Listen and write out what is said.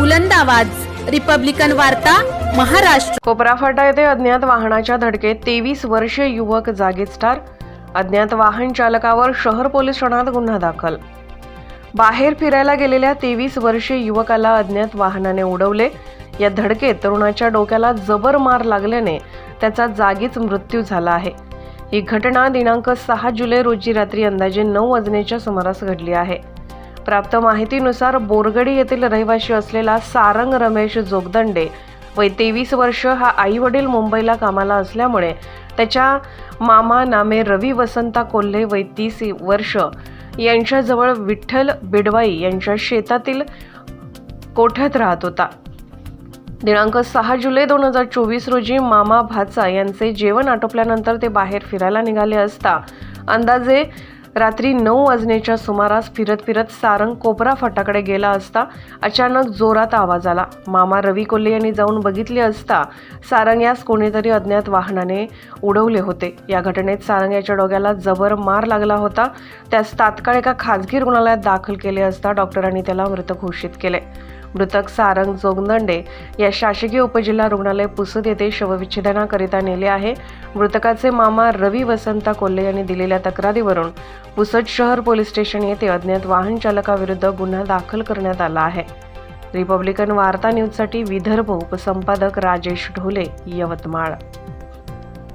बुलंद आवाज. रिपब्लिकन वार्ता महाराष्ट्र. कोपरा फाटा येथे अज्ञात वाहनाच्या धडकेत तेवीस वर्षीय युवक जागीच ठार. अज्ञात वाहन चालकावर शहर पोलीस ठाण्यात गुन्हा दाखल. बाहेर फिरायला गेलेल्या तेवीस वर्षीय युवकाला अज्ञात वाहनाने उडवले. या धडकेत तरुणाच्या डोक्याला जबर मार लागल्याने त्याचा जागीच मृत्यू झाला आहे. ही घटना दिनांक सहा जुलै रोजी रात्री अंदाजे नऊ वाजण्याच्या सुमारास घडली आहे. प्राप्त माहितीनुसार बोरगडी येथील रहिवासी असलेला सारंग रमेश जोगदंडे वय तेवीस वर्ष हा आई वडील मुंबईला कामाला असल्यामुळे त्याच्या मामा नामे रवी वसंता कोल्हे वय तीस वर्ष यांच्याजवळ विठ्ठल बिडवाई यांच्या शेतातील कोठ्यात राहत होता. दिनांक सहा जुलै दोन हजार चोवीस रोजी मामा भाचा यांचे जेवण आटोपल्यानंतर ते बाहेर फिरायला निघाले असता अंदाजे रात्री नऊ वाजण्याच्या सुमारास फिरत फिरत सारंग कोपरा फाटाकडे गेला असता अचानक जोरात आवाज आला. मामा रवी कोल्हे यांनी जाऊन बघितले असता सारंग यास कोणीतरी अज्ञात वाहनाने उडवले होते. या घटनेत सारंग याच्या डोक्याला जबर मार लागला होता. त्यास तात्काळ एका खाजगी रुग्णालयात दाखल केले असता डॉक्टरांनी त्याला मृत घोषित केले. मृतक सारंग जोगदंडे या शासकीय उपजिल्हा रुग्णालय पुसद येथे शवविच्छेदनाकरिता नेले आहे. मृतकाचे मामा रवी वसंता कोल्हे यांनी दिलेल्या तक्रारीवरून पुसद शहर पोलीस स्टेशन येथे अज्ञात वाहन चालकाविरुद्ध गुन्हा दाखल करण्यात आला आहे. रिपब्लिकन वार्ता न्यूजसाठी विदर्भ उपसंपादक राजेश ढोले यवतमाळ.